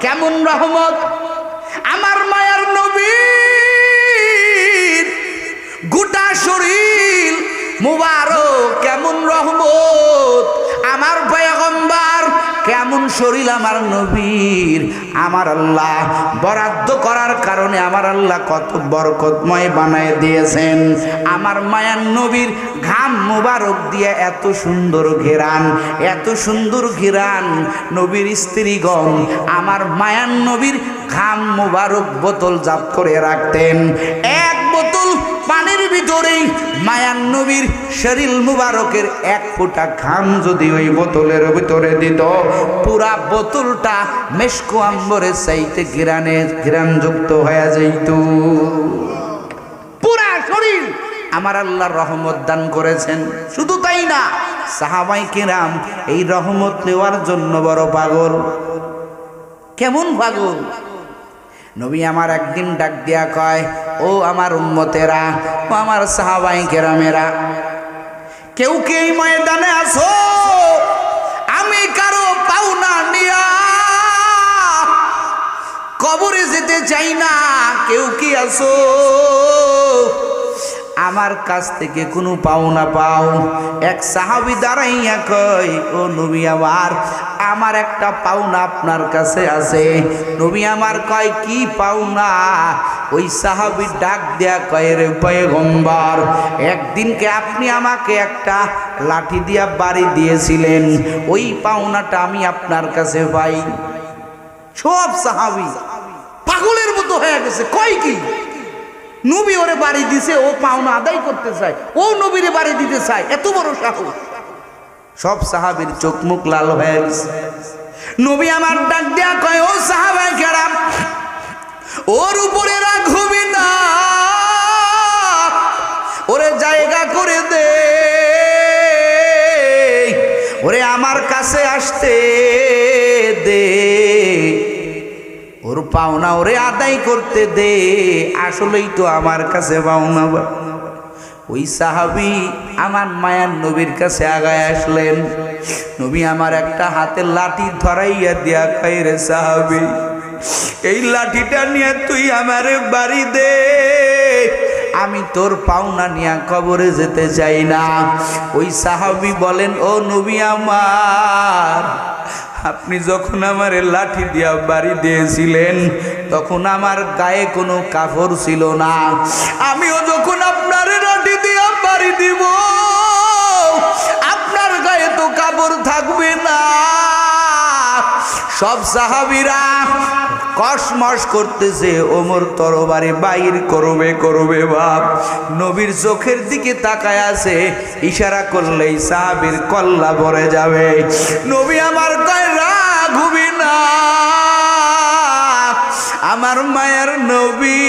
কেমন রহমত? আমার মায়ার নবীর গোটা শরীর মুবারক কেমন রহমত? আমার পয়গম্বর কেমন শরীর আমার নবীর? আমার আল্লাহ বরাদ্দ করার কারণে আমার আল্লাহ কত বরকতময় বানায় দিয়েছেন। আমার মায়ার নবীর ঘাম মুবারক দিয়ে এত সুন্দর ঘেরান, এত সুন্দর ঘেরান নবীর স্ত্রীগণ। আমার মায়ার নবীর ঘাম মুবারক বোতল জাপ করে রাখতেন। এক বোতল পানির ভিতরেই মায়ান নবীর শরীর মুবারকের এক ফোঁটা ঘাম যদি ওই বোতলের ভিতরে দিত, পুরা বোতলটা মেশকো আম্বরের চাইতে ঘিরানে, ঘিরানযুক্ত হয়ে যাইত। পুরা শরীর আমার আল্লাহ রহমত দান করেছেন। শুধু তাই না, সাহাবাই কিরাম এই রহমত নেওয়ার জন্য বড় পাগল। কেমন পাগল? নবী আমার একদিন ডাক দিয়া কয় ও আমার উম্মতেরা ও আমার সাহাবাই কেরামেরা, কেউ কে এই ময়দানে আসো আমি কারও পাওনা নিয়া কবরে যেতে চাই না, কেউ কি আসো আমার কাছ থেকে কোনো পাওনা পাও। এক সাহাবি দাঁড়াইয়া কয়, ও নবী আমার আমার একটা পাওনা আপনার কাছে আছে। নবী আমার কয়, কি পাওনা? ওই সাহাবি ডাক দেয়া কয় রে গম্বার একদিনকে আপনি আমাকে একটা লাঠি দিয়া বাড়ি দিয়েছিলেন, ওই পাওনাটা আমি আপনার কাছে পাই। সব সাহাবি পাগলের মতো হয়ে গেছে, কয় কি? নবী ওরে বাড়ি দিছে, ও পাওনা আদায় করতে চায়, ও নবীরে বাড়ি দিতে চায়, এত বড় সাহস। সব সাহাবীর চোখ মুখ লাল হয়ে গেছে। নবী আমার ডাক দেয়া কয়, ও সাহাবাই কেরাম ওর উপরে রাখবি না ওরে জায়গা করে দে। ওরে আমার কাছে আসতে দে। ওর পাওনা ওরে আদায় করতে দে। আসলেই তো আমার কাছে পাওনা। ওই সাহাবি আমার মায়ার নবীর কাছে আগায় আসলেন। নবী আমার একটা হাতের লাঠি ধরাইয়া দিয়া খাই রে সাহাবি এই লাঠিটা নিয়ে তুই আমারে বাড়ি দে। আমি তোর পাওনা নিয়ে কবরে যেতে চাই না। ওই সাহাবি বলেন, ও নবী আমার, আপনি যখন আমার লাঠি দিয়া বাড়ি দিয়েছিলেন, তখন আমার গায়ে কোনো কাপড় ছিল না। আমিও যখন আপনার লাঠি দিয়া বাড়ি দিব, আপনার গায়ে তো কাপড় থাকবে না। সব সাহাবিরা কসমস করতেছে, ওমর তরবারে বাইর করবে করবে বাপ। নবীর চোখের দিকে তাকায় আছে, ইশারা করলেই সাহাবির কল্লা ভরে যাবে। নবী আমার কয় রাঘুবি না। আমার মায়ের নবী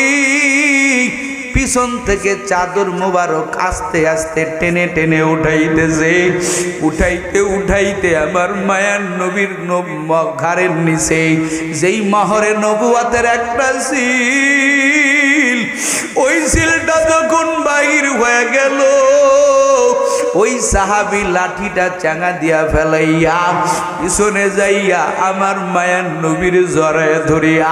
পিছন থেকে চাদর মোবারক আস্তে আস্তে টেনে টেনে উঠাইতেছে। উঠাইতে উঠাইতে আমার মায়ার নবীর নব- ঘাড়ের নিচে, যেই মহরে নবুয়াতের একটা সিল, ওই সিলটা যখন বাহির হয়ে গেল ওই সাহাবি লাঠিটা চাঙা দিয়া ফেলাইয়া পিছনে যাইয়া আমার মায়ার নবীর জড়ায় ধরিয়া,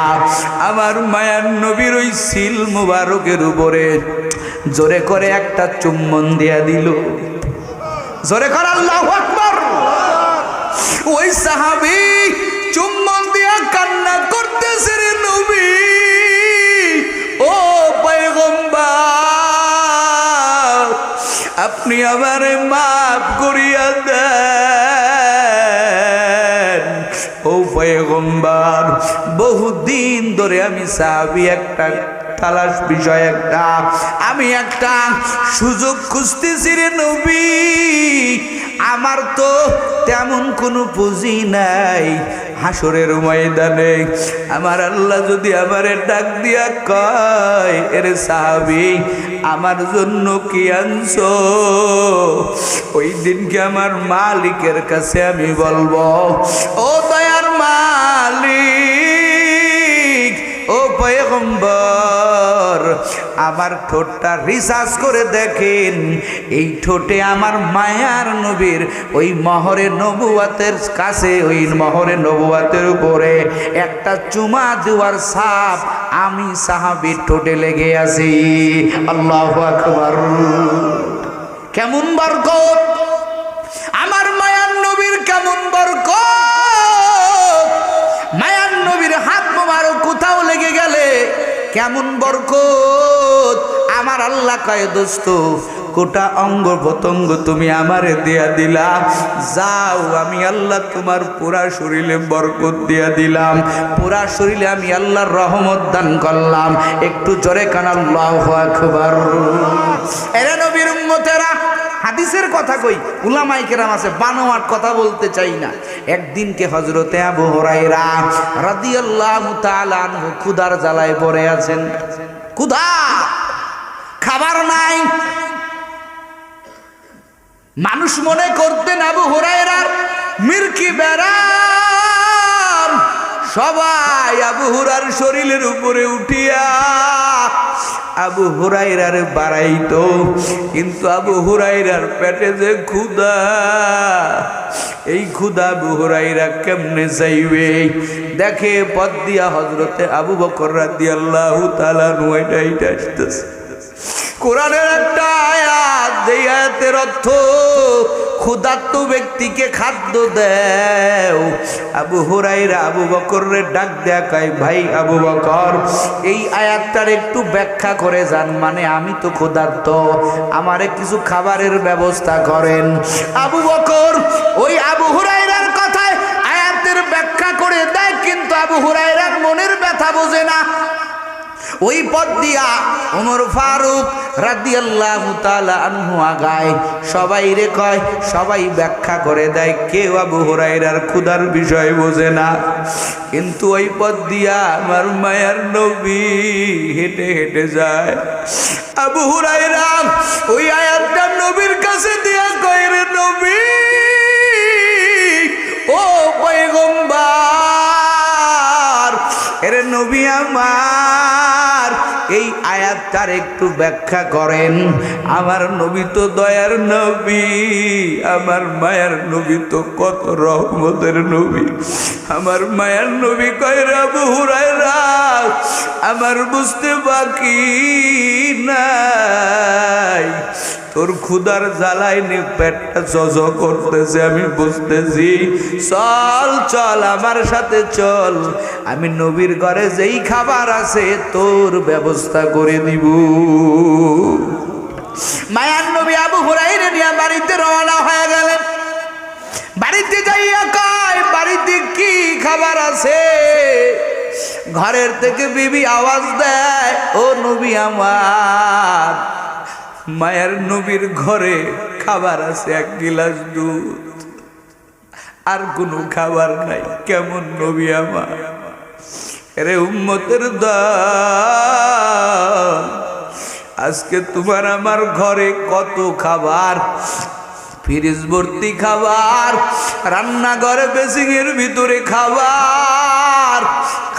আমার মায়ান নবীর ওই সিল মুবারকের উপরে জোরে করে একটা চুম্বন দিয়া দিল। জোরে কর ওই সাহাবি আপনি আমারে মাফ করিয়া দেন। ও পয়গম্বর, বহুদিন ধরে আমি সাহাবি একটা তালাশ বিষয় একটা, আমি একটা সুযোগ খুঁজতেছি রে নবী। আমার তো তেমন কোনো পুঁজি নাই। হাসরের ময়দানে আমার আল্লাহ যদি আমারে ডাক দিয়া কয়, এর সাহাবি, আমার জন্য কি আনছো? ওই দিনকে আমার মালিকের কাছে আমি বলব, ও দয়ার মালিক, ও পয়গম্বর আমার ঠোঁটটা রিসার্চ করে দেখেন। এই ঠোঁটে আমার মায়ার নবীর, ওই মহরে নবুয়াতের কাছে, ওই মহরে নবুয়াতের উপরে একটা চুমা দেওয়ার সাপ আমি সাহাবির ঠোঁটে লেগে আছি। আল্লাহ আকবার। কেমন বরকত? আমার মায়ার নবীর কেমন বরকত? কেমন বরকত? আমার আল্লাহ কয়, দোস্ত কোটা অঙ্গ পতঙ্গ তুমি আমারে দিয়া দিলা। যাও, আমি আল্লাহ তোমার পুরা শরীরে বরকত দিয়া দিলাম। পুরা শরীরে আমি আল্লাহর রহমত দান করলাম। একটু জরে কান, আল্লাহ আকবার। এরা নবীর উম্মতেরা হাদিসের কথা কই। উলামাই কেরাম আছে, বানোয়াট কথা বলতে চাই না। একদিনকে হজরতে আবু হরাইরা রাদিয়াল্লাহু তাআলা আনহু ক্ষুধার জ্বালায় পড়ে আছেন। ক্ষুধা! খাবার নাই। মানুষ মনে করতেন আবু হুরায়রার মির্কি বেড়াম সবাই আবু হুরার শরীরের উপরে উঠিয়া আবু হুরাইরার বাড়াইতো। কিন্তু আবু হুরাইরার পেটে যে ক্ষুদা এই ক্ষুদা আবু হুরাইরা কেমনে চাইবে দেখে পদ দিয়া হজরতে আবু বকর রাদি আল্লাহ তালা নুয়াইটা এইটা আসতেছে। কোরআনের একটা আয়াত, যেই আয়াতের অর্থ ক্ষুধার্ত ব্যক্তিকে খাদ্য দেও। আবু হুরাইরা আবু বকরের ডাক দেখায় ভাই আবু বকর, এই আয়াতটার একটু ব্যাখ্যা করে যান মানে আমি তো ক্ষুধার্ত, আমারে কিছু খাবারের ব্যবস্থা করেন। আবু বকর ওই আবু হুরাইরার কথায় আয়াতের ব্যাখ্যা করে দেয়, কিন্তু আবু হুরাইরার মনের ব্যথা বোঝে না। ওই পথ দিয়া ওমর ফারুক রাদিয়াল্লাহু তাআলা আনহু আগায়। সবাই রে কয়, সবাই ব্যাখ্যা করে দেয়, কেউ আবু হুরায়রার ক্ষুধার বিষয় বোঝে না। কিন্তু ওই পথ দিয়া আমার মায়ার নবী হেঁটে হেঁটে যায়। আবু হুরায়রা ওই আয়াতটা নবীর কাছে দিয়া কয় রে নবী, ও এরে নবী আমার। এই আয়াতটার একটু ব্যাখ্যা করেন। আমার নবী তো দয়ার নবী, আমার মায়ের নবী তো কত রহমতের নবী। আমার মায়ের নবী কয় রাবু হুরায়রা, আমার বুঝতে বাকি নাই। তোর ক্ষুদার জ্বালায় নি, পেটটা জজ করতেছে, আমি বুঝতেছি। চল চল, আমার সাথে চল। আমি নবীর ঘরে যেই খাবার আছে, তোর ব্যবস্থা করে দিব। মায়ার নবী আবু হুরাইরে নিয়ে বাড়িতে রওনা হয়ে গেলেন। বাড়িতে যাইয়া কয়, বাড়িতে কি খাবার আছে? ঘরের থেকে বিবি আওয়াজ দেয়, ও নবী আমার। মায়ের নবীর ঘরে খাবার আছে, এক গিলাস দুধ। আর কোনো খাবার নাই, কেমন নবী আমার? রে উম্মতের আজকে তোমার আমার ঘরে কত খাবার? ফ্রিজ ভর্তি খাবার, রান্নাঘরে বেসিং এর ভিতরে খাবার।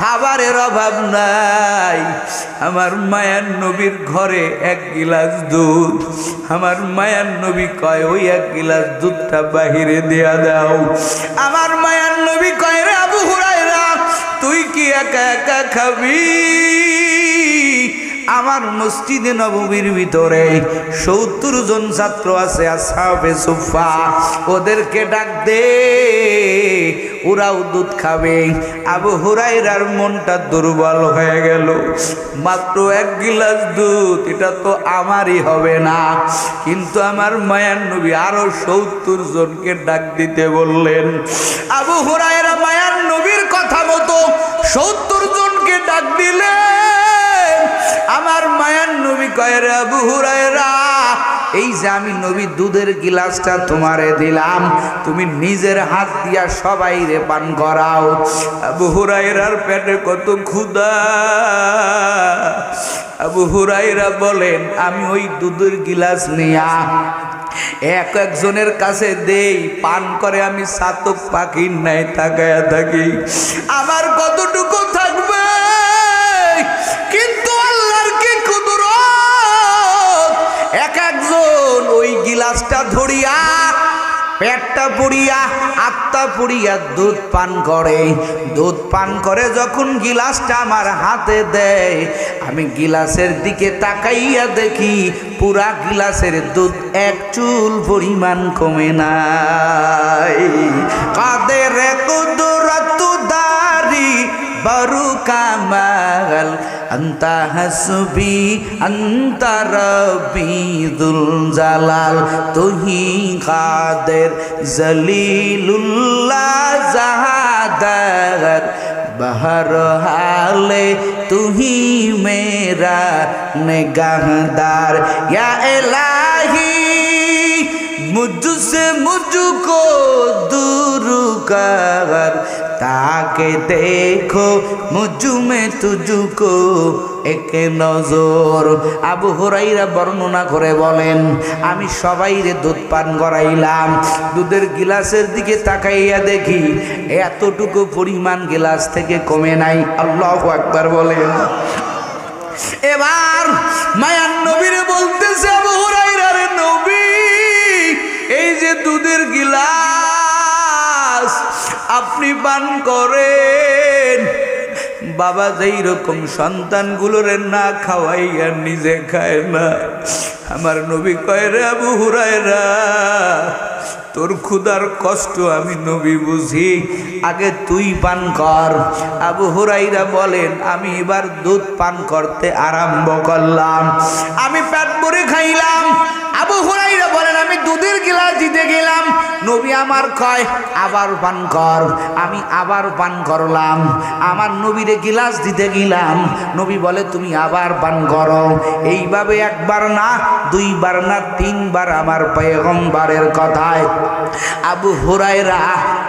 খাবারের অভাব নাই। আমার মায়ার নবীর ঘরে এক গিলাস দুধ। আমার মায়ার নবী কয়, ওই এক গিলাস দুধটা বাহিরে দেয়া দাও। আমার মায়ার নবী কয়, রে আবু হুরাইরা তুই কি একা একা খাবি? আমার মসজিদে নবমীর ভিতরে সত্তর জন ছাত্র আছে আসাবে সুফা ওদেরকে ডাক দে, ওরাও দুধ খাবে। আবু হুরাইরার মনটা দুর্বল হয়ে গেল। মাত্র এক গিলাস দুধ, এটা তো আমারই হবে না। কিন্তু আমার মায়ার নবী আরও সত্তর জনকে ডাক দিতে বললেন, আবু হুরাইরা মায়ার নবীর কথা মতো সত্তর জনকে ডাক দিলেন এই যে আমি নবী দুধের গিলাসটা তোমারে দিলাম, তুমি নিজের হাত দিয়া সবাই রে পান করাও। পেটে কত ক্ষুদা আবু হুরাইরা বলেন, আমি ওই দুধের গিলাস নিয়া এক একজনের কাছে দেই, পান করে আমি সাতক পাখির নাই তাকায়া থাকি। আমার পেটটা পুড়িয়া, আত্মা পুড়িয়া দুধ পান করে। দুধ পান করে যখন গিলাসটা আমার হাতে দেয়, আমি গিলাসের দিকে তাকাইয়া দেখি, পুরা গিলাসের দুধ এক চুল পরিমাণ কমে নাই। কাদের बरु अंत हसबी अंत रबी दुल जलाल तुही ही जलीलुल्ला जहादर बहर हाले तुही मेरा निगाहदार या इलाही मुझसे मुझको दूर कर তাকে দেখো, মুজুমে তুজুকো, একে নজর। আবু হরাইরা বর্ণনা করে বলেন, আমি সবাই রে দুধ পান করাইলাম, দুধের গিলাসের দিকে তাকাইয়া দেখি, এতটুকু পরিমাণ গিলাস থেকে কমে নাই। আল্লাহ একবার বলেন। এবার মায়ান নবীরে বলতেছে আবু আপনি পান করেন। বাবা যেই রকম সন্তানগুলোরে না খাওয়াইয়া নিজে খায় না। আমার নবী কয়, রে আবু হুরায়রা, তোর ক্ষুদার কষ্ট আমি নবী বুঝি। আগে তুই পান কর। আবু হুরাইরা বলেন, আমি এবার দুধ পান করতে আরম্ভ করলাম। আমি পেট ভরে খাইলাম। আবু হুরাইরা বলেন, আমি দুধের গিলাস দিতে গেলাম। নবী আমার কয়, আবার পান কর। আমি আবার পান করলাম। আমার নবীরে গিলাস দিতে গেলাম। নবী বলে, তুমি আবার পান করো। এইভাবে একবার না, দুইবার না, তিনবার আমার পেগম্বারের কথায় আবু হুরাইরা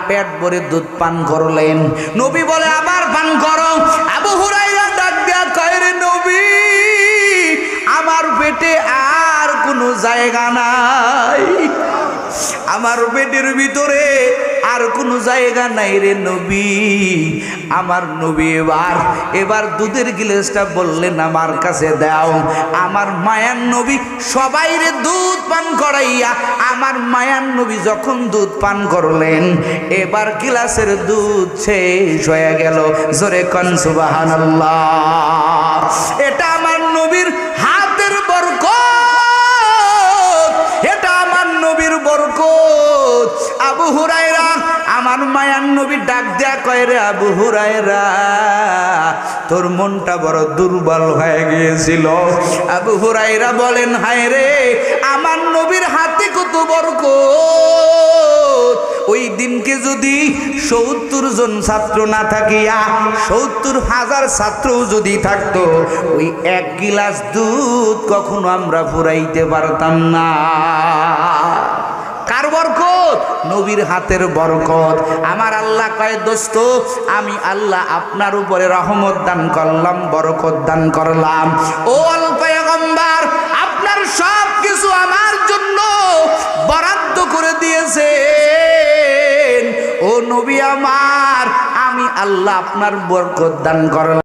পেট ভরে দুধ পান করলেন। নবী বলে, আবার পান করো। আবু হুরাইরা ডাক দেয়া কয়, রে নবী, আমার পেটে কোনো জায়গা নাই। আমার পেটের ভিতরে আর কোনো জায়গা নাই রে নবী। আমার নবী এবার এবার দুধের গিলাসটা বললেন, আমার কাছে দাও। আমার মায়ান নবী সবাই রে দুধ পান করাইয়া, আমার মায়ান নবী যখন দুধ পান করলেন, এবার গিলাসের দুধ শেষ হয়ে গেল। জোরে কন সুবহানাল্লাহ। এটা আমার নবীর হাতের বরকত আবু হুরায়রা, আমার মায়ার নবী ডাক দেয়া কয় রে আবু হুরায়রা, তোর মনটা বড় দুর্বল হয়ে গিয়েছিল। আবু হুরায়রা বলেন, হায় রে, আমার নবীর হাতে কত বরকত। ওই দিনকে যদি সত্তর জন ছাত্র না থাকিয়া, সত্তর হাজার ছাত্রও যদি থাকতো, ওই এক গিলাস দুধ কখনো আমরা ফুরাইতে পারতাম না। বরকত, নবীর হাতের বরকত। আমার আল্লাহ কয়, দোস্ত, আমি আল্লাহ আপনার উপরে রহমত দান করলাম, বরকত দান করলাম। ও অল্পয়গম্বার আপনার সব কিছু আমার জন্য বরাদ্দ করে দিয়েছে ও নবী আমার, আমি আল্লাহ আপনার বরকত দান করলাম।